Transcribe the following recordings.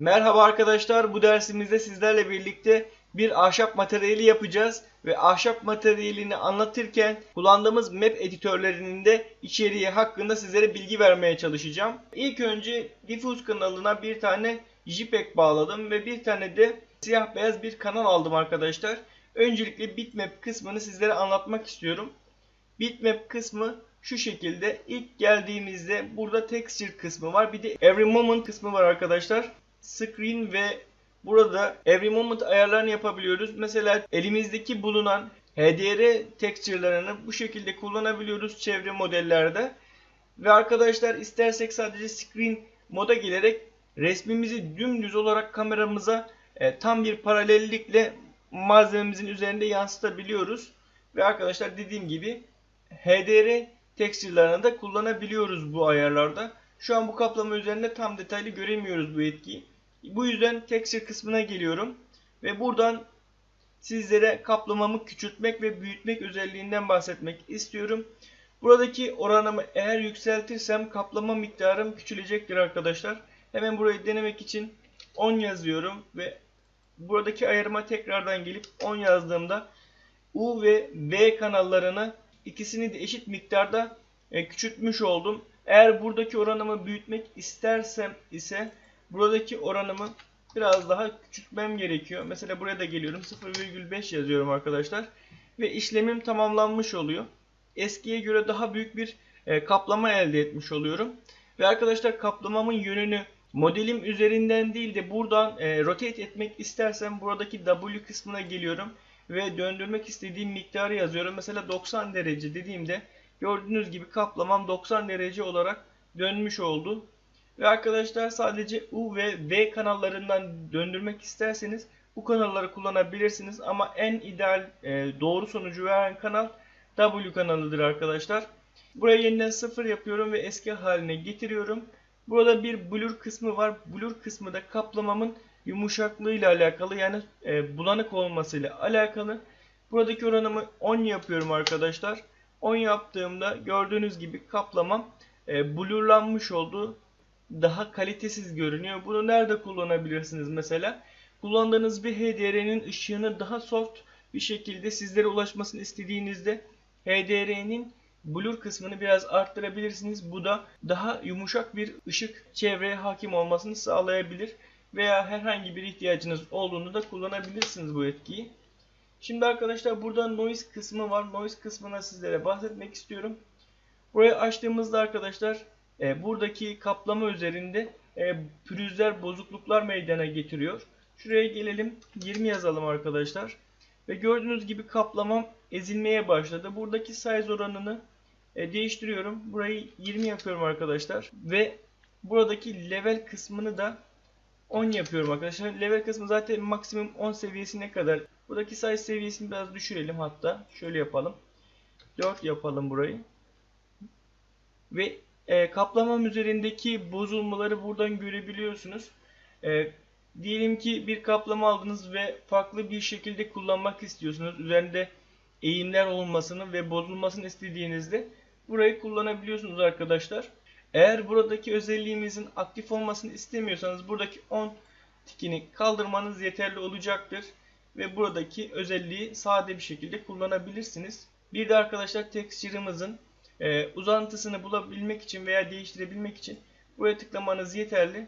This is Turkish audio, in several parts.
Merhaba arkadaşlar, bu dersimizde sizlerle birlikte bir ahşap materyali yapacağız ve ahşap materyalini anlatırken kullandığımız map editörlerinin de içeriği hakkında sizlere bilgi vermeye çalışacağım. İlk önce Diffuse kanalına bir tane JPEG bağladım ve bir tane de siyah beyaz bir kanal aldım arkadaşlar. Öncelikle bitmap kısmını sizlere anlatmak istiyorum. Bitmap kısmı şu şekilde ilk geldiğimizde burada texture kısmı var. Bir de every moment kısmı var arkadaşlar. Screen ve burada every moment ayarlarını yapabiliyoruz. Mesela elimizdeki bulunan HDR texture'larını bu şekilde kullanabiliyoruz çevre modellerde. Ve arkadaşlar istersek sadece screen moda gelerek resmimizi dümdüz olarak kameramıza e, tam bir paralellikle malzememizin üzerinde yansıtabiliyoruz. Ve arkadaşlar dediğim gibi HDR texture'larını da kullanabiliyoruz bu ayarlarda. Şu an bu kaplama üzerinde tam detaylı göremiyoruz bu etkiyi. Bu yüzden texture kısmına geliyorum. Ve buradan sizlere kaplamamı küçültmek ve büyütmek özelliğinden bahsetmek istiyorum. Buradaki oranımı eğer yükseltirsem kaplama miktarım küçülecektir arkadaşlar. Hemen burayı denemek için 10 yazıyorum ve buradaki ayarıma tekrardan gelip 10 yazdığımda U ve V kanallarını ikisini de eşit miktarda e, küçültmüş oldum. Eğer buradaki oranımı büyütmek istersem ise buradaki oranımı biraz daha küçültmem gerekiyor. Mesela buraya da geliyorum 0,5 yazıyorum arkadaşlar. Ve işlemim tamamlanmış oluyor. Eskiye göre daha büyük bir e, kaplama elde etmiş oluyorum. Ve arkadaşlar kaplamamın yönünü modelim üzerinden değil de buradan e, rotate etmek istersem buradaki W kısmına geliyorum. Ve döndürmek istediğim miktarı yazıyorum. Mesela 90 derece dediğimde gördüğünüz gibi kaplamam 90 derece olarak dönmüş oldu. Ve arkadaşlar sadece U ve V kanallarından döndürmek isterseniz bu kanalları kullanabilirsiniz. Ama en ideal e, doğru sonucu veren kanal W kanalıdır arkadaşlar. Buraya yeniden 0 yapıyorum ve eski haline getiriyorum. Burada bir blur kısmı var. Blur kısmı da kaplamamın yumuşaklığıyla alakalı yani e, bulanık olmasıyla alakalı. Buradaki oranımı 10 yapıyorum arkadaşlar. 10 yaptığımda gördüğünüz gibi kaplamam e, blurlanmış oldu. Daha kalitesiz görünüyor. Bunu nerede kullanabilirsiniz mesela? Kullandığınız bir HDR'nin ışığını daha soft bir şekilde sizlere ulaşmasını istediğinizde HDR'nin blur kısmını biraz arttırabilirsiniz. Bu da daha yumuşak bir ışık çevreye hakim olmasını sağlayabilir. Veya herhangi bir ihtiyacınız olduğunu da kullanabilirsiniz bu etkiyi. Şimdi arkadaşlar burada noise kısmı var. Noise kısmına sizlere bahsetmek istiyorum. Burayı açtığımızda arkadaşlar e, buradaki kaplama üzerinde e, pürüzler, bozukluklar meydana getiriyor. Şuraya gelelim. 20 yazalım arkadaşlar. Ve gördüğünüz gibi kaplamam ezilmeye başladı. Buradaki size oranını e, değiştiriyorum. Burayı 20 yapıyorum arkadaşlar. Ve buradaki level kısmını da 10 yapıyorum arkadaşlar. Level kısmı zaten maksimum 10 seviyesine kadar. Buradaki size seviyesini biraz düşürelim hatta. Şöyle yapalım. 4 yapalım burayı. Ve e, kaplamam üzerindeki bozulmaları buradan görebiliyorsunuz. E, diyelim ki bir kaplama aldınız ve farklı bir şekilde kullanmak istiyorsunuz. Üzerinde eğimler olmasını ve bozulmasını istediğinizde burayı kullanabiliyorsunuz arkadaşlar. Eğer buradaki özelliğimizin aktif olmasını istemiyorsanız buradaki on tikini kaldırmanız yeterli olacaktır. Ve buradaki özelliği sade bir şekilde kullanabilirsiniz. Bir de arkadaşlar texture'ımızın e, uzantısını bulabilmek için veya değiştirebilmek için buraya tıklamanız yeterli.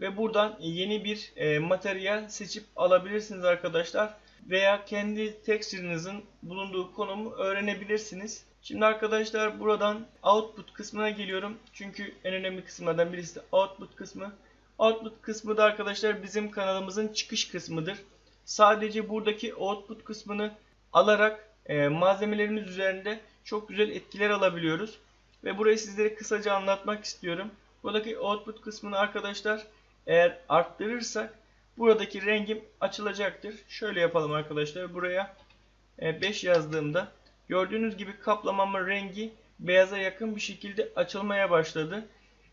Ve buradan yeni bir e, materyal seçip alabilirsiniz arkadaşlar. Veya kendi texture'ınızın bulunduğu konumu öğrenebilirsiniz. Şimdi arkadaşlar buradan output kısmına geliyorum. Çünkü en önemli kısımlardan birisi de output kısmı. Output kısmı da arkadaşlar bizim kanalımızın çıkış kısmıdır. Sadece buradaki output kısmını alarak e, malzemelerimiz üzerinde çok güzel etkiler alabiliyoruz. Ve burayı sizlere kısaca anlatmak istiyorum. Buradaki output kısmını arkadaşlar eğer arttırırsak buradaki rengim açılacaktır. Şöyle yapalım arkadaşlar. Buraya 5 e, yazdığımda gördüğünüz gibi kaplamamın rengi beyaza yakın bir şekilde açılmaya başladı.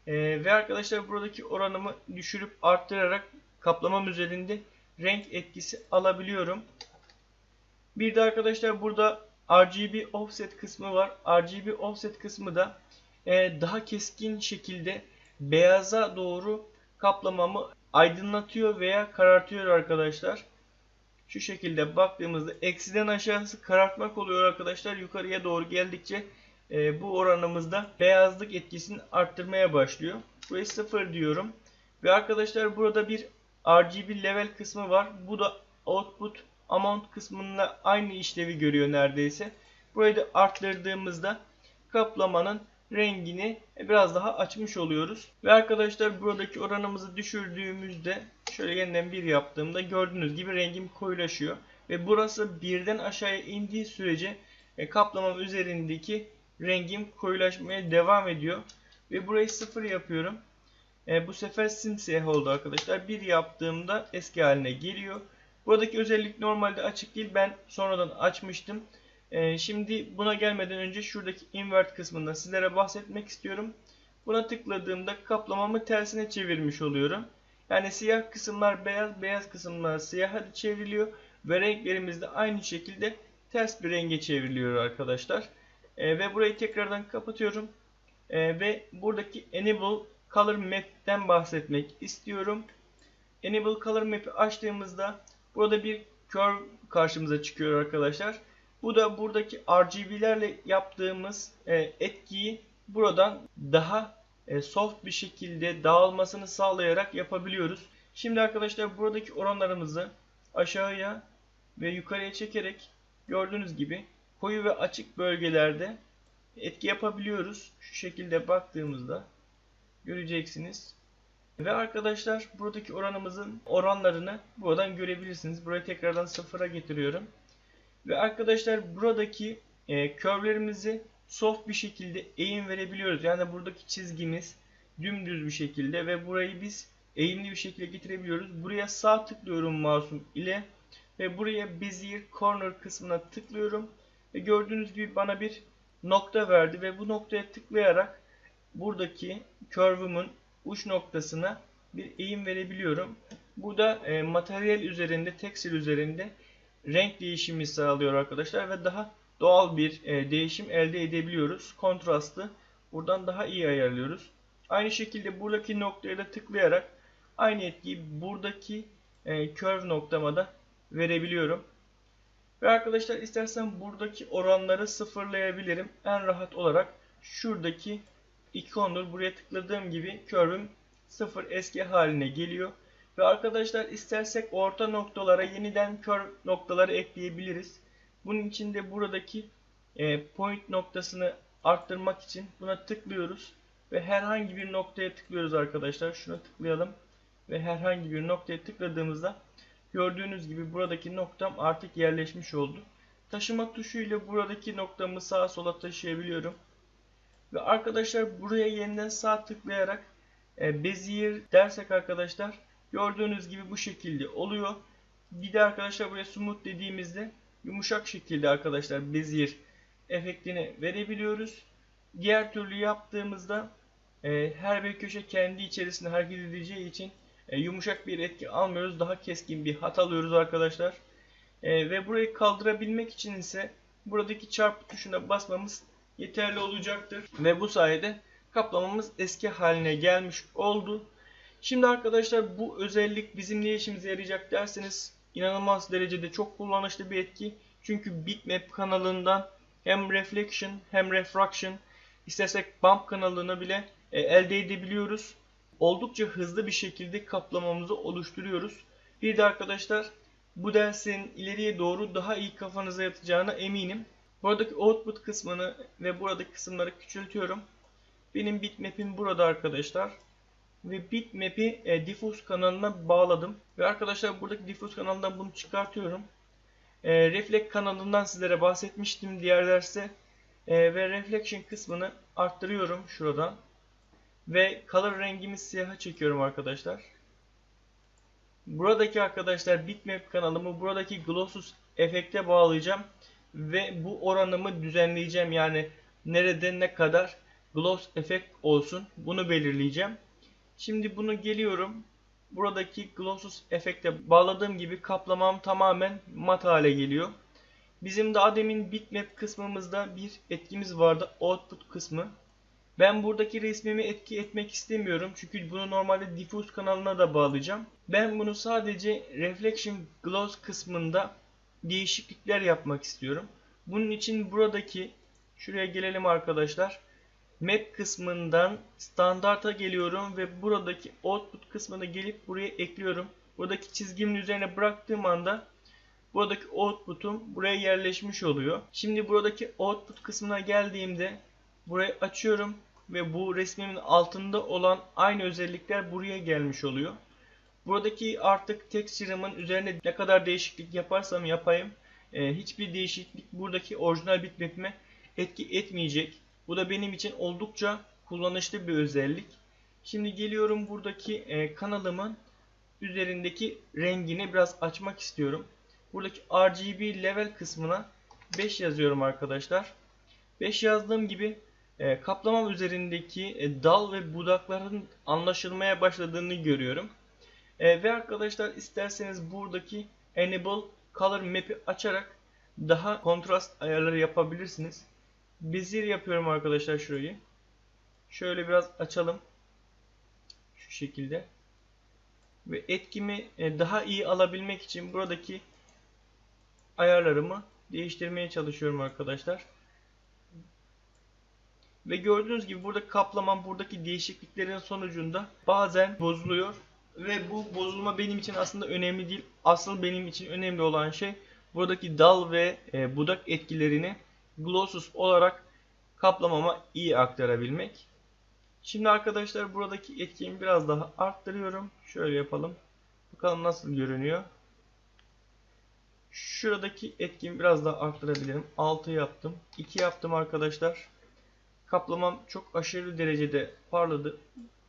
Ee, ve arkadaşlar buradaki oranımı düşürüp arttırarak kaplamam üzerinde renk etkisi alabiliyorum. Bir de arkadaşlar burada RGB offset kısmı var. RGB offset kısmı da e, daha keskin şekilde beyaza doğru kaplamamı aydınlatıyor veya karartıyor arkadaşlar. Şu şekilde baktığımızda eksiden aşağısı karartmak oluyor arkadaşlar. Yukarıya doğru geldikçe e, bu oranımızda beyazlık etkisini arttırmaya başlıyor. Buraya 0 diyorum. Ve arkadaşlar burada bir RGB level kısmı var. Bu da output amount kısmında aynı işlevi görüyor neredeyse. Burayı da arttırdığımızda kaplamanın rengini biraz daha açmış oluyoruz. Ve arkadaşlar buradaki oranımızı düşürdüğümüzde şöyle yeniden bir yaptığımda gördüğünüz gibi rengim koyulaşıyor. Ve burası birden aşağıya indiği sürece e, kaplamam üzerindeki rengim koyulaşmaya devam ediyor. Ve burayı sıfır yapıyorum. E, bu sefer simsiyah oldu arkadaşlar. Bir yaptığımda eski haline geliyor. Buradaki özellik normalde açık değil. Ben sonradan açmıştım. E, şimdi buna gelmeden önce şuradaki invert kısmından sizlere bahsetmek istiyorum. Buna tıkladığımda kaplamamı tersine çevirmiş oluyorum. Yani siyah kısımlar beyaz, beyaz kısımlar siyaha çevriliyor. Ve renklerimiz de aynı şekilde ters bir renge çevriliyor arkadaşlar. E, ve burayı tekrardan kapatıyorum. E, ve buradaki Enable Color Map'ten bahsetmek istiyorum. Enable Color Map'i açtığımızda burada bir curve karşımıza çıkıyor arkadaşlar. Bu da buradaki RGB'lerle yaptığımız e, etkiyi buradan daha e, soft bir şekilde dağılmasını sağlayarak yapabiliyoruz. Şimdi arkadaşlar buradaki oranlarımızı aşağıya ve yukarıya çekerek gördüğünüz gibi koyu ve açık bölgelerde etki yapabiliyoruz. Şu şekilde baktığımızda göreceksiniz. Ve arkadaşlar buradaki oranımızın oranlarını buradan görebilirsiniz. Burayı tekrardan sıfıra getiriyorum. Ve arkadaşlar buradaki e, curve'lerimizi soft bir şekilde eğim verebiliyoruz. Yani buradaki çizgimiz dümdüz bir şekilde ve burayı biz eğimli bir şekilde getirebiliyoruz. Buraya sağ tıklıyorum mouse'um ile ve buraya Bezier Corner kısmına tıklıyorum. Ve gördüğünüz gibi bana bir nokta verdi ve bu noktaya tıklayarak buradaki curve'ımın uç noktasına bir eğim verebiliyorum. Bu da e, materyal üzerinde, tekstil üzerinde renk değişimi sağlıyor arkadaşlar ve daha doğal bir e, değişim elde edebiliyoruz. Kontrastı buradan daha iyi ayarlıyoruz. Aynı şekilde buradaki noktaya da tıklayarak aynı etkiyi buradaki e, curve noktama da verebiliyorum. Ve arkadaşlar istersen buradaki oranları sıfırlayabilirim. En rahat olarak şuradaki ikondur. Buraya tıkladığım gibi curve'üm sıfır eski haline geliyor. Ve arkadaşlar istersek orta noktalara yeniden curve noktaları ekleyebiliriz. Bunun için de buradaki e, point noktasını arttırmak için buna tıklıyoruz. Ve herhangi bir noktaya tıklıyoruz arkadaşlar. Şuna tıklayalım. Ve herhangi bir noktaya tıkladığımızda gördüğünüz gibi buradaki noktam artık yerleşmiş oldu. Taşıma tuşu ile buradaki noktamı sağa sola taşıyabiliyorum. Ve arkadaşlar buraya yeniden sağ tıklayarak e, Bezier dersek arkadaşlar gördüğünüz gibi bu şekilde oluyor. Bir de arkadaşlar buraya smooth dediğimizde yumuşak şekilde arkadaşlar Bezier efektini verebiliyoruz. Diğer türlü yaptığımızda e, her bir köşe kendi içerisinde hareket edeceği için e, yumuşak bir etki almıyoruz. Daha keskin bir hat alıyoruz arkadaşlar. E, ve burayı kaldırabilmek için ise buradaki çarpı tuşuna basmamız yeterli olacaktır. Ve bu sayede kaplamamız eski haline gelmiş oldu. Şimdi arkadaşlar bu özellik bizim ne işimize yarayacak derseniz inanılmaz derecede çok kullanışlı bir etki. Çünkü Bitmap kanalından hem Reflection hem Refraction istersek Bump kanalını bile e, elde edebiliyoruz. Oldukça hızlı bir şekilde kaplamamızı oluşturuyoruz. Bir de arkadaşlar bu dersin ileriye doğru daha iyi kafanıza yatacağına eminim. Buradaki output kısmını ve buradaki kısımları küçültüyorum. Benim bitmap'im burada arkadaşlar. Ve bitmap'i e, diffuse kanalına bağladım. Ve arkadaşlar buradaki diffuse kanalından bunu çıkartıyorum. E, Reflect kanalından sizlere bahsetmiştim diğer derste. E, ve Reflection kısmını arttırıyorum şuradan. Ve color rengimi siyaha çekiyorum arkadaşlar. Buradaki arkadaşlar bitmap kanalımı buradaki glossus efekte bağlayacağım. Ve bu oranımı düzenleyeceğim. Yani nerede ne kadar gloss efekt olsun. Bunu belirleyeceğim. Şimdi bunu geliyorum. Buradaki glossus efekte bağladığım gibi kaplamam tamamen mat hale geliyor. Bizim daha demin bitmap kısmımızda bir etkimiz vardı. Output kısmı. Ben buradaki resmimi etki etmek istemiyorum. Çünkü bunu normalde diffuse kanalına da bağlayacağım. Ben bunu sadece reflection gloss kısmında değişiklikler yapmak istiyorum. Bunun için buradaki şuraya gelelim arkadaşlar. Map kısmından standarta geliyorum ve buradaki output kısmına gelip buraya ekliyorum. Buradaki çizgimin üzerine bıraktığım anda buradaki output'um buraya yerleşmiş oluyor. Şimdi buradaki output kısmına geldiğimde burayı açıyorum ve bu resmimin altında olan aynı özellikler buraya gelmiş oluyor. Buradaki artık texture'ımın üzerine ne kadar değişiklik yaparsam yapayım e, hiçbir değişiklik buradaki orijinal bitmap'ime etki etmeyecek. Bu da benim için oldukça kullanışlı bir özellik. Şimdi geliyorum buradaki e, kanalımın üzerindeki rengini biraz açmak istiyorum. Buradaki RGB level kısmına 5 yazıyorum arkadaşlar. 5 yazdığım gibi e, kaplamam üzerindeki e, dal ve budakların anlaşılmaya başladığını görüyorum. E, ve arkadaşlar isterseniz buradaki Enable Color Map'i açarak daha kontrast ayarları yapabilirsiniz. Bezir yapıyorum arkadaşlar şurayı. Şöyle biraz açalım. Şu şekilde. Ve etkimi e, daha iyi alabilmek için buradaki ayarlarımı değiştirmeye çalışıyorum arkadaşlar. Ve gördüğünüz gibi burada kaplamam buradaki değişikliklerin sonucunda bazen bozuluyor. Ve bu bozulma benim için aslında önemli değil. Asıl benim için önemli olan şey buradaki dal ve e, budak etkilerini glossus olarak kaplamama iyi aktarabilmek. Şimdi arkadaşlar buradaki etkiyi biraz daha arttırıyorum. Şöyle yapalım. Bakalım nasıl görünüyor. Şuradaki etkimi biraz daha arttırabilirim. 6 yaptım. 2 yaptım arkadaşlar. Kaplamam çok aşırı derecede parladı.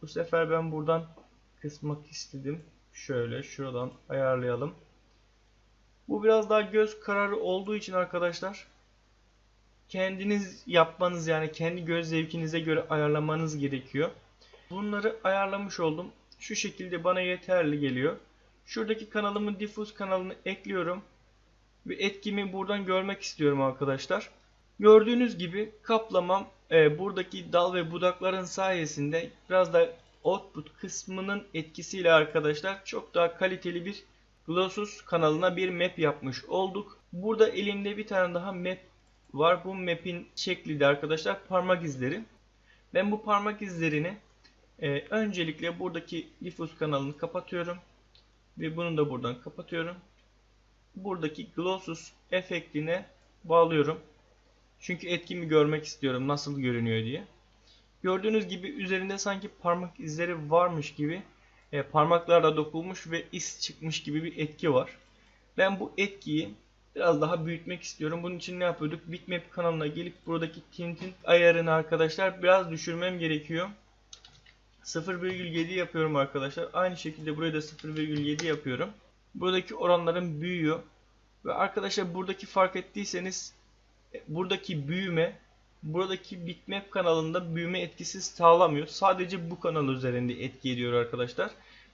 Bu sefer ben buradan kısmak istedim. Şöyle şuradan ayarlayalım. Bu biraz daha göz kararı olduğu için arkadaşlar kendiniz yapmanız yani kendi göz zevkinize göre ayarlamanız gerekiyor. Bunları ayarlamış oldum. Şu şekilde bana yeterli geliyor. Şuradaki kanalımın diffuse kanalını ekliyorum. Ve etkimi buradan görmek istiyorum arkadaşlar. Gördüğünüz gibi kaplamam e, buradaki dal ve budakların sayesinde biraz da output kısmının etkisiyle arkadaşlar çok daha kaliteli bir Glossus kanalına bir map yapmış olduk. Burada elimde bir tane daha map var. Bu map'in şekli de arkadaşlar parmak izleri. Ben bu parmak izlerini e, öncelikle buradaki diffuse kanalını kapatıyorum. Ve bunu da buradan kapatıyorum. Buradaki Glossus efektine bağlıyorum. Çünkü etkimi görmek istiyorum nasıl görünüyor diye. Gördüğünüz gibi üzerinde sanki parmak izleri varmış gibi e, parmaklarla dokunmuş ve iz çıkmış gibi bir etki var. Ben bu etkiyi biraz daha büyütmek istiyorum. Bunun için ne yapıyorduk? Bitmap kanalına gelip buradaki tintin ayarını arkadaşlar biraz düşürmem gerekiyor. 0,7 yapıyorum arkadaşlar. Aynı şekilde buraya da 0,7 yapıyorum. Buradaki oranların büyüyor. Ve arkadaşlar buradaki fark ettiyseniz e, buradaki büyüme buradaki bitmap kanalında büyüme etkisi sağlamıyor. Sadece bu kanal üzerinde etki ediyor arkadaşlar.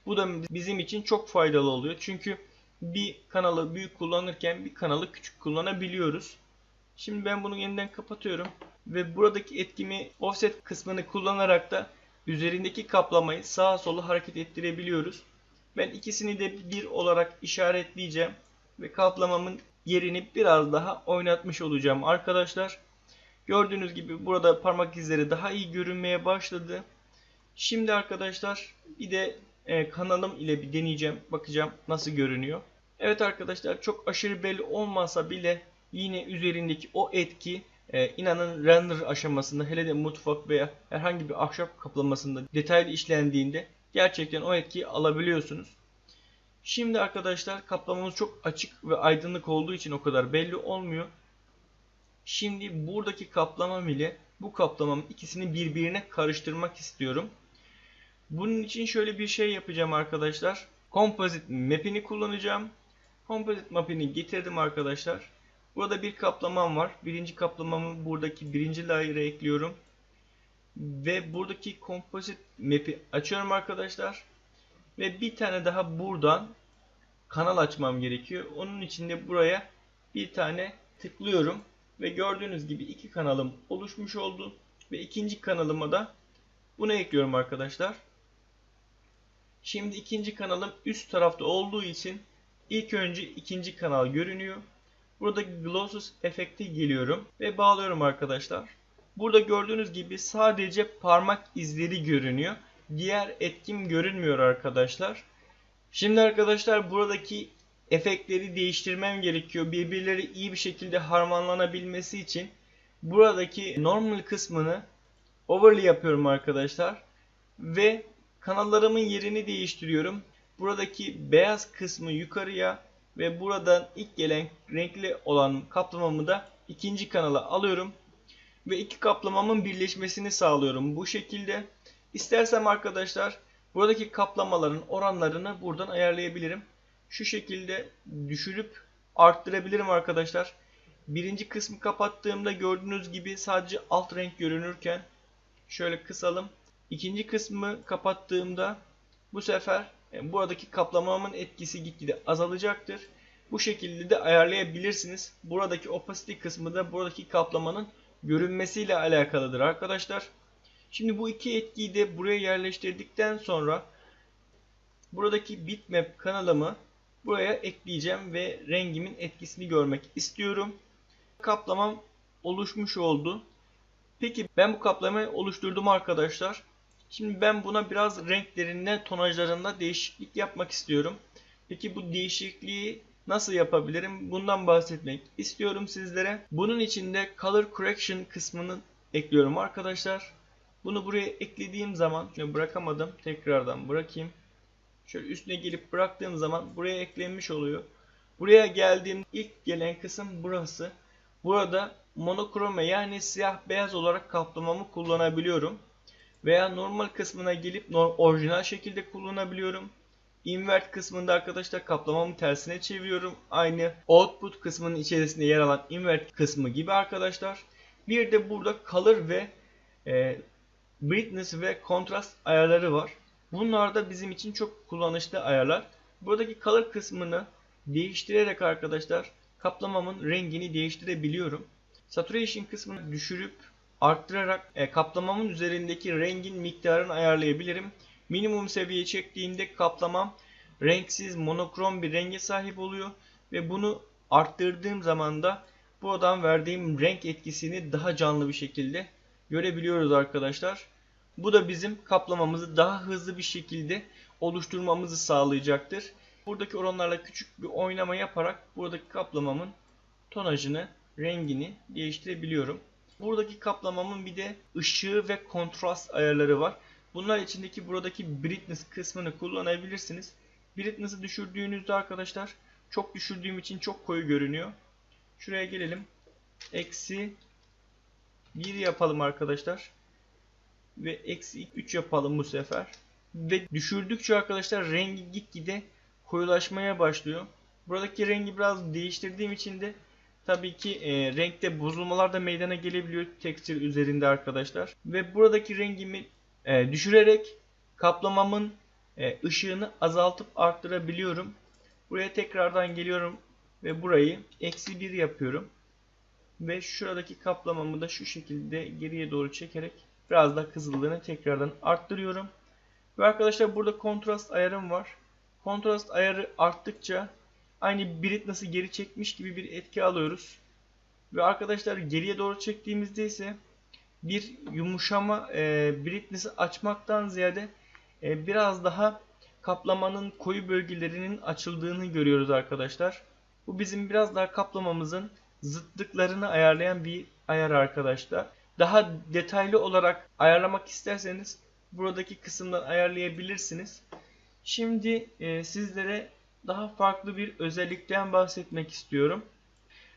Bu da bizim için çok faydalı oluyor. Çünkü bir kanalı büyük kullanırken bir kanalı küçük kullanabiliyoruz. Şimdi ben bunu yeniden kapatıyorum. Ve buradaki etkimi offset kısmını kullanarak da üzerindeki kaplamayı sağa sola hareket ettirebiliyoruz. Ben ikisini de bir olarak işaretleyeceğim. Ve kaplamamın yerini biraz daha oynatmış olacağım arkadaşlar. Gördüğünüz gibi burada parmak izleri daha iyi görünmeye başladı. Şimdi arkadaşlar bir de e, kanalım ile bir deneyeceğim. Bakacağım nasıl görünüyor. Evet arkadaşlar çok aşırı belli olmasa bile yine üzerindeki o etki e, inanın render aşamasında hele de mutfak veya herhangi bir ahşap kaplamasında detaylı işlendiğinde gerçekten o etkiyi alabiliyorsunuz. Şimdi arkadaşlar kaplamamız çok açık ve aydınlık olduğu için o kadar belli olmuyor. Şimdi buradaki kaplamam ile bu kaplamam ikisini birbirine karıştırmak istiyorum. Bunun için şöyle bir şey yapacağım arkadaşlar. Composite map'ini kullanacağım. Composite map'ini getirdim arkadaşlar. Burada bir kaplamam var. Birinci kaplamamı buradaki birinci layer'a ekliyorum. Ve buradaki Composite map'i açıyorum arkadaşlar. Ve bir tane daha buradan kanal açmam gerekiyor. Onun için de buraya bir tane tıklıyorum. Ve gördüğünüz gibi iki kanalım oluşmuş oldu. Ve ikinci kanalıma da bunu ekliyorum arkadaşlar. Şimdi ikinci kanalım üst tarafta olduğu için ilk önce ikinci kanal görünüyor. Burada Glossus efekti geliyorum ve bağlıyorum arkadaşlar. Burada gördüğünüz gibi sadece parmak izleri görünüyor. Diğer etkim görünmüyor arkadaşlar. Şimdi arkadaşlar buradaki efektleri değiştirmem gerekiyor. Birbirleri iyi bir şekilde harmanlanabilmesi için buradaki normal kısmını overlay yapıyorum arkadaşlar. Ve kanallarımın yerini değiştiriyorum. Buradaki beyaz kısmı yukarıya ve buradan ilk gelen renkli olan kaplamamı da ikinci kanala alıyorum. Ve iki kaplamamın birleşmesini sağlıyorum. Bu şekilde istersem arkadaşlar buradaki kaplamaların oranlarını buradan ayarlayabilirim. Şu şekilde düşürüp arttırabilirim arkadaşlar. Birinci kısmı kapattığımda gördüğünüz gibi sadece alt renk görünürken şöyle kısalım. İkinci kısmı kapattığımda bu sefer e, buradaki kaplamamın etkisi gitgide azalacaktır. Bu şekilde de ayarlayabilirsiniz. Buradaki opacity kısmı da buradaki kaplamanın görünmesiyle alakalıdır arkadaşlar. Şimdi bu iki etkiyi de buraya yerleştirdikten sonra buradaki bitmap kanalımı buraya ekleyeceğim ve rengimin etkisini görmek istiyorum. Kaplamam oluşmuş oldu. Peki ben bu kaplamayı oluşturdum arkadaşlar. Şimdi ben buna biraz renklerinde, tonajlarında değişiklik yapmak istiyorum. Peki bu değişikliği nasıl yapabilirim? Bundan bahsetmek istiyorum sizlere. Bunun için de Color Correction kısmını ekliyorum arkadaşlar. Bunu buraya eklediğim zaman bırakamadım. Tekrardan bırakayım. Şöyle üstüne gelip bıraktığım zaman buraya eklenmiş oluyor. Buraya geldiğim ilk gelen kısım burası. Burada monokrome yani siyah beyaz olarak kaplamamı kullanabiliyorum. Veya normal kısmına gelip orijinal şekilde kullanabiliyorum. Invert kısmında arkadaşlar kaplamamı tersine çeviriyorum. Aynı output kısmının içerisinde yer alan invert kısmı gibi arkadaşlar. Bir de burada color ve e, brightness ve kontrast ayarları var. Bunlar da bizim için çok kullanışlı ayarlar. Buradaki color kısmını değiştirerek arkadaşlar kaplamamın rengini değiştirebiliyorum. Saturation kısmını düşürüp arttırarak e, kaplamamın üzerindeki rengin miktarını ayarlayabilirim. Minimum seviye çektiğimde kaplamam renksiz monokrom bir renge sahip oluyor ve bunu arttırdığım zaman da buradan verdiğim renk etkisini daha canlı bir şekilde görebiliyoruz arkadaşlar. Bu da bizim kaplamamızı daha hızlı bir şekilde oluşturmamızı sağlayacaktır. Buradaki oranlarla küçük bir oynama yaparak buradaki kaplamamın tonajını, rengini değiştirebiliyorum. Buradaki kaplamamın bir de ışığı ve kontrast ayarları var. Bunlar içindeki buradaki brightness kısmını kullanabilirsiniz. Brightness'ı düşürdüğünüzde arkadaşlar çok düşürdüğüm için çok koyu görünüyor. Şuraya gelelim. Eksi 1 yapalım arkadaşlar. Ve eksi 3 yapalım bu sefer. Ve düşürdükçe arkadaşlar rengi gitgide koyulaşmaya başlıyor. Buradaki rengi biraz değiştirdiğim için de tabii ki e, renkte bozulmalar da meydana gelebiliyor tekstil üzerinde arkadaşlar. Ve buradaki rengimi e, düşürerek kaplamamın e, ışığını azaltıp arttırabiliyorum. Buraya tekrardan geliyorum ve burayı eksi 1 yapıyorum. Ve şuradaki kaplamamı da şu şekilde geriye doğru çekerek biraz da kızıllığını tekrardan arttırıyorum. Ve arkadaşlar burada kontrast ayarım var. Kontrast ayarı arttıkça aynı brightness'ı geri çekmiş gibi bir etki alıyoruz. Ve arkadaşlar geriye doğru çektiğimizde ise bir yumuşama e, brightness'i açmaktan ziyade e, biraz daha kaplamanın koyu bölgelerinin açıldığını görüyoruz arkadaşlar. Bu bizim biraz daha kaplamamızın zıtlıklarını ayarlayan bir ayar arkadaşlar. Daha detaylı olarak ayarlamak isterseniz buradaki kısımdan ayarlayabilirsiniz. Şimdi e, sizlere daha farklı bir özellikten bahsetmek istiyorum.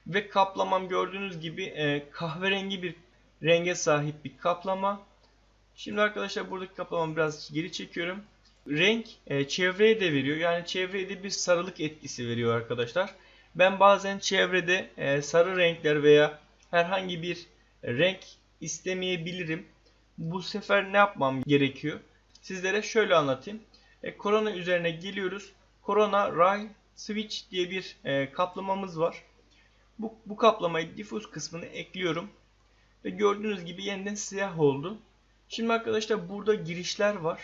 Ve kaplamam gördüğünüz gibi e, kahverengi bir renge sahip bir kaplama. Şimdi arkadaşlar buradaki kaplamamı biraz geri çekiyorum. Renk e, çevreye de veriyor. Yani çevreye de bir sarılık etkisi veriyor arkadaşlar. Ben bazen çevrede e, sarı renkler veya herhangi bir renk istemeyebilirim. Bu sefer ne yapmam gerekiyor? Sizlere şöyle anlatayım. E, korona üzerine geliyoruz. Corona Ray Switch diye bir e, kaplamamız var. Bu, bu kaplamayı diffuse kısmını ekliyorum. Ve gördüğünüz gibi yeniden siyah oldu. Şimdi arkadaşlar burada girişler var.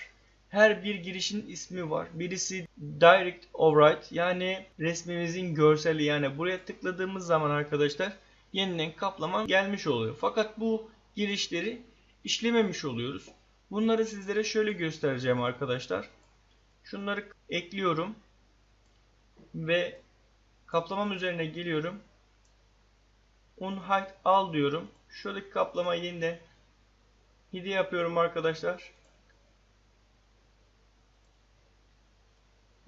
Her bir girişin ismi var. Birisi Direct Override yani resmimizin görseli yani buraya tıkladığımız zaman arkadaşlar yeniden kaplama gelmiş oluyor. Fakat bu girişleri işlememiş oluyoruz. Bunları sizlere şöyle göstereceğim arkadaşlar. Şunları ekliyorum ve kaplamam üzerine geliyorum. Unhide al diyorum. Şuradaki kaplamayı yeniden hide yapıyorum arkadaşlar.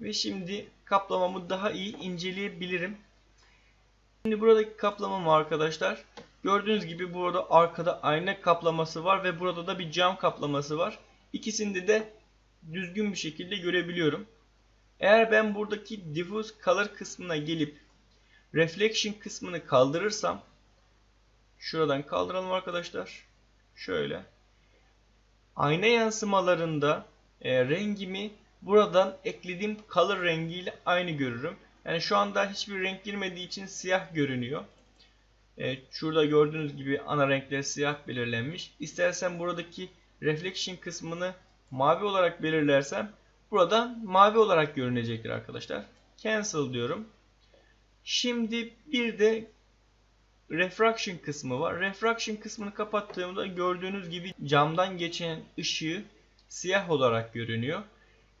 Ve şimdi kaplamamı daha iyi inceleyebilirim. Şimdi buradaki kaplamam arkadaşlar. Gördüğünüz gibi burada arkada ayna kaplaması var ve burada da bir cam kaplaması var. İkisinde de düzgün bir şekilde görebiliyorum. Eğer ben buradaki diffuse color kısmına gelip reflection kısmını kaldırırsam şuradan kaldıralım arkadaşlar. Şöyle. Ayna yansımalarında e, rengimi buradan eklediğim color rengiyle aynı görürüm. Yani şu anda hiçbir renk girmediği için siyah görünüyor. Evet, şurada gördüğünüz gibi ana renkler siyah belirlenmiş. İstersen buradaki reflection kısmını mavi olarak belirlersem buradan mavi olarak görünecektir arkadaşlar. Cancel diyorum. Şimdi bir de refraction kısmı var. Refraction kısmını kapattığımda gördüğünüz gibi camdan geçen ışığı siyah olarak görünüyor.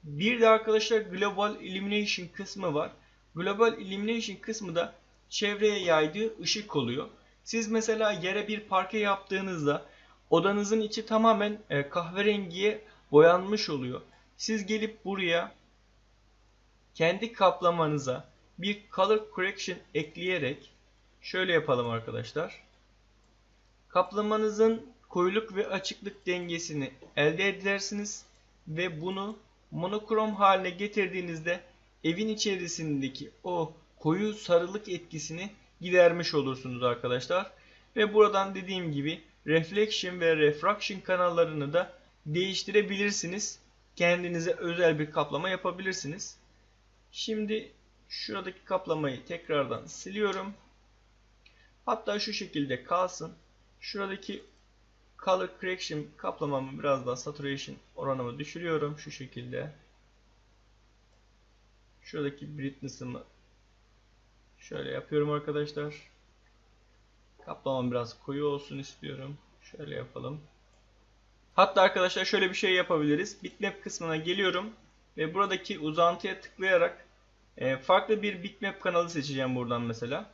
Bir de arkadaşlar Global Illumination kısmı var. Global Illumination kısmı da çevreye yaydığı ışık oluyor. Siz mesela yere bir parke yaptığınızda odanızın içi tamamen e, kahverengiye boyanmış oluyor. Siz gelip buraya kendi kaplamanıza bir color correction ekleyerek şöyle yapalım arkadaşlar. Kaplamanızın koyuluk ve açıklık dengesini elde edersiniz ve bunu monokrom haline getirdiğinizde evin içerisindeki o koyu sarılık etkisini gidermiş olursunuz arkadaşlar. Ve buradan dediğim gibi reflection ve refraction kanallarını da değiştirebilirsiniz. Kendinize özel bir kaplama yapabilirsiniz. Şimdi şuradaki kaplamayı tekrardan siliyorum. Hatta şu şekilde kalsın. Şuradaki color correction kaplamamı biraz daha saturation oranımı düşürüyorum şu şekilde. Şuradaki brightness'ımı şöyle yapıyorum arkadaşlar. Kaplamam biraz koyu olsun istiyorum. Şöyle yapalım. Hatta arkadaşlar şöyle bir şey yapabiliriz. Bitmap kısmına geliyorum ve buradaki uzantıya tıklayarak e, farklı bir bitmap kanalı seçeceğim buradan mesela.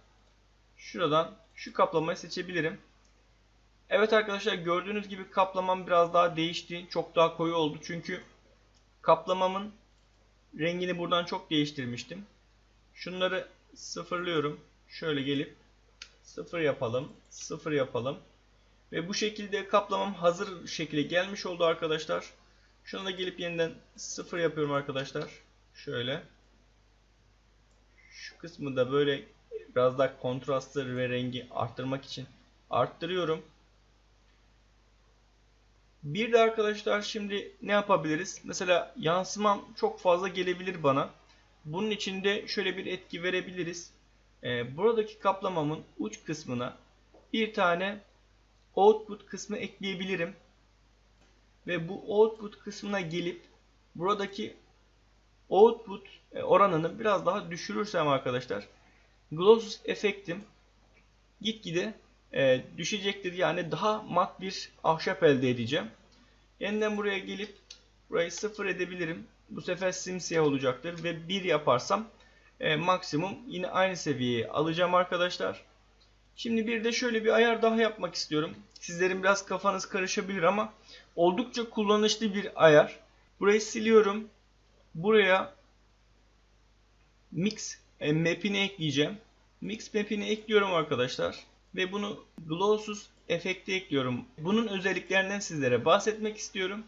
Şuradan şu kaplamayı seçebilirim. Evet arkadaşlar gördüğünüz gibi kaplamam biraz daha değişti. Çok daha koyu oldu. Çünkü kaplamamın rengini buradan çok değiştirmiştim. Şunları sıfırlıyorum. Şöyle gelip sıfır yapalım. Sıfır yapalım. Ve bu şekilde kaplamam hazır şekilde gelmiş oldu arkadaşlar. Şunu da gelip yeniden sıfır yapıyorum arkadaşlar. Şöyle. Şu kısmı da böyle biraz daha kontrastı ve rengi arttırmak için arttırıyorum. Bir de arkadaşlar şimdi ne yapabiliriz? Mesela yansımam çok fazla gelebilir bana. Bunun için de şöyle bir etki verebiliriz. Ee, buradaki kaplamamın uç kısmına bir tane output kısmı ekleyebilirim. Ve bu output kısmına gelip buradaki output e, oranını biraz daha düşürürsem arkadaşlar glossus efektim gitgide e, düşecektir. Yani daha mat bir ahşap elde edeceğim. Yeniden buraya gelip burayı sıfır edebilirim. Bu sefer simsiyah olacaktır ve 1 yaparsam e, maksimum yine aynı seviyeye alacağım arkadaşlar. Şimdi bir de şöyle bir ayar daha yapmak istiyorum. Sizlerin biraz kafanız karışabilir ama oldukça kullanışlı bir ayar. Burayı siliyorum. Buraya mix e, map'ini ekleyeceğim. Mix map'ini ekliyorum arkadaşlar ve bunu glossus efekti ekliyorum. Bunun özelliklerinden sizlere bahsetmek istiyorum.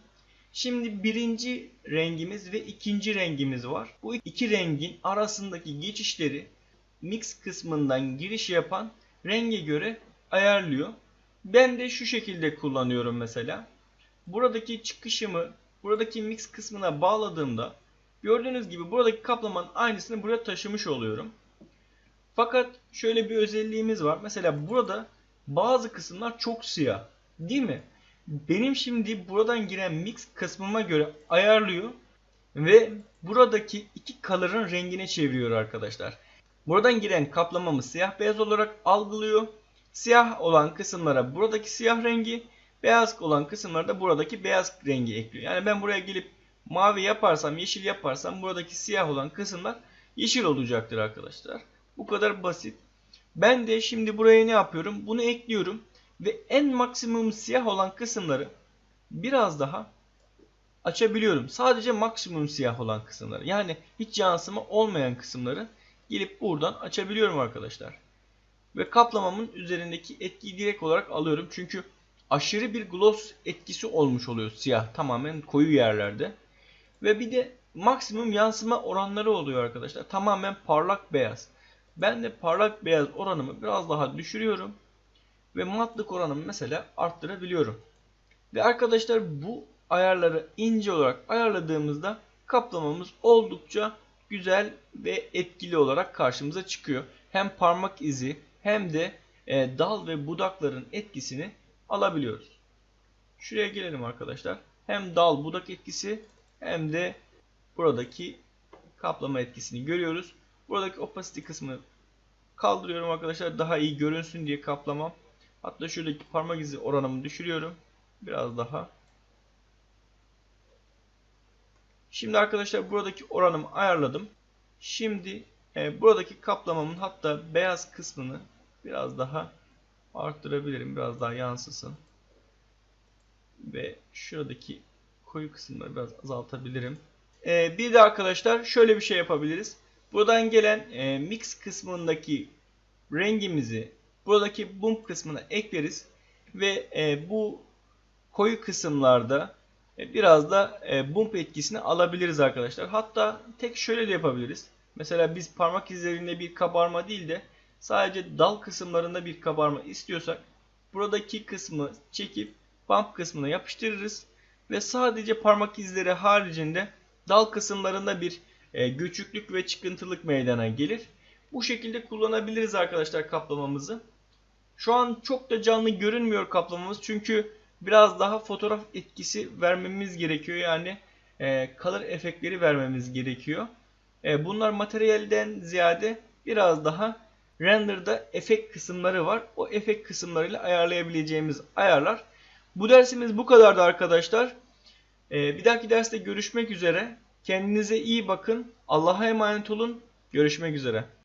Şimdi birinci rengimiz ve ikinci rengimiz var. Bu iki rengin arasındaki geçişleri mix kısmından giriş yapan renge göre ayarlıyor. Ben de şu şekilde kullanıyorum mesela. Buradaki çıkışımı buradaki mix kısmına bağladığımda gördüğünüz gibi buradaki kaplamanın aynısını buraya taşımış oluyorum. Fakat şöyle bir özelliğimiz var. Mesela burada bazı kısımlar çok siyah. Değil mi? Benim şimdi buradan giren mix kısmıma göre ayarlıyor ve buradaki iki color'ın rengine çeviriyor arkadaşlar. Buradan giren kaplamamı siyah beyaz olarak algılıyor. Siyah olan kısımlara buradaki siyah rengi, beyaz olan kısımlara da buradaki beyaz rengi ekliyor. Yani ben buraya gelip mavi yaparsam, yeşil yaparsam buradaki siyah olan kısımlar yeşil olacaktır arkadaşlar. Bu kadar basit. Ben de şimdi buraya ne yapıyorum? Bunu ekliyorum ve en maksimum siyah olan kısımları biraz daha açabiliyorum. Sadece maksimum siyah olan kısımları. Yani hiç yansıma olmayan kısımları gelip buradan açabiliyorum arkadaşlar. Ve kaplamamın üzerindeki etkiyi direkt olarak alıyorum. Çünkü aşırı bir gloss etkisi olmuş oluyor siyah tamamen koyu yerlerde. Ve bir de maksimum yansıma oranları oluyor arkadaşlar. Tamamen parlak beyaz. Ben de parlak beyaz oranımı biraz daha düşürüyorum. Ve matlık oranımı mesela arttırabiliyorum. Ve arkadaşlar bu ayarları ince olarak ayarladığımızda kaplamamız oldukça güzel ve etkili olarak karşımıza çıkıyor. Hem parmak izi hem de e, dal ve budakların etkisini alabiliyoruz. Şuraya gelelim arkadaşlar. Hem dal budak etkisi hem de buradaki kaplama etkisini görüyoruz. Buradaki opacity kısmını kaldırıyorum arkadaşlar. Daha iyi görünsün diye kaplamam. Hatta şuradaki parmak izi oranımı düşürüyorum. Biraz daha. Şimdi arkadaşlar buradaki oranımı ayarladım. Şimdi e, buradaki kaplamamın hatta beyaz kısmını biraz daha arttırabilirim. Biraz daha yansısın. Ve şuradaki koyu kısımları biraz azaltabilirim. E, bir de arkadaşlar şöyle bir şey yapabiliriz. Buradan gelen e, mix kısmındaki rengimizi buradaki bump kısmına ekleriz. Ve e, bu koyu kısımlarda e, biraz da e, bump etkisini alabiliriz arkadaşlar. Hatta tek şöyle de yapabiliriz. Mesela biz parmak izlerinde bir kabarma değil de sadece dal kısımlarında bir kabarma istiyorsak buradaki kısmı çekip bump kısmına yapıştırırız ve sadece parmak izleri haricinde dal kısımlarında bir e, göçüklük ve çıkıntılık meydana gelir. Bu şekilde kullanabiliriz arkadaşlar kaplamamızı. Şu an çok da canlı görünmüyor kaplamamız çünkü biraz daha fotoğraf etkisi vermemiz gerekiyor. Yani e, color efektleri vermemiz gerekiyor. E, bunlar materyalden ziyade biraz daha render'da efekt kısımları var. O efekt kısımlarıyla ayarlayabileceğimiz ayarlar. Bu dersimiz bu kadardı arkadaşlar. E, bir dahaki derste görüşmek üzere. Kendinize iyi bakın. Allah'a emanet olun. Görüşmek üzere.